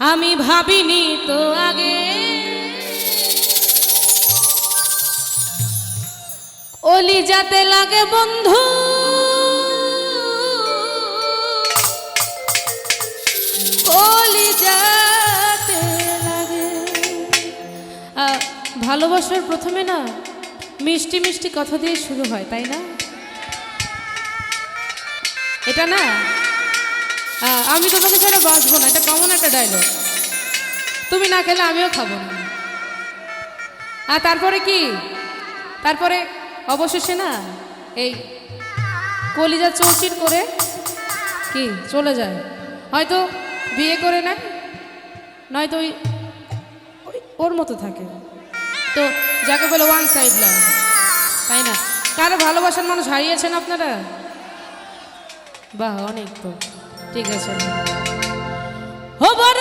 আমি ভাবিনি তো আগে। অলি যাতে লাগে বন্ধু। অলি যাতে লাগে। ভালোবাসার প্রথমে না মিষ্টি মিষ্টি কথা দিয়ে শুরু হয়, তাই না? এটা না আমি তোমাকে ছাড়া বাঁচবো না, এটা কেমন একটা ডায়লগ তুমি না খেলে আমিও খাব না। আর তারপরে কি? তারপরে অবশেষে না, এই কলিজা চৌচির করে কি, চলে যায়। হয়তো বিয়ে করে নেয়, নয়তো ওই ওর মতো থাকে। তো যাকে বলে ওয়ান সাইড লাভ তাই না? কারও ভালোবাসার মানুষ হারিয়েছেন আপনারা? বাহ, অনেক তো। ঠিক আছে। ও বড়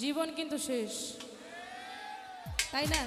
জীবন কিন্তু শেষ। তাই না?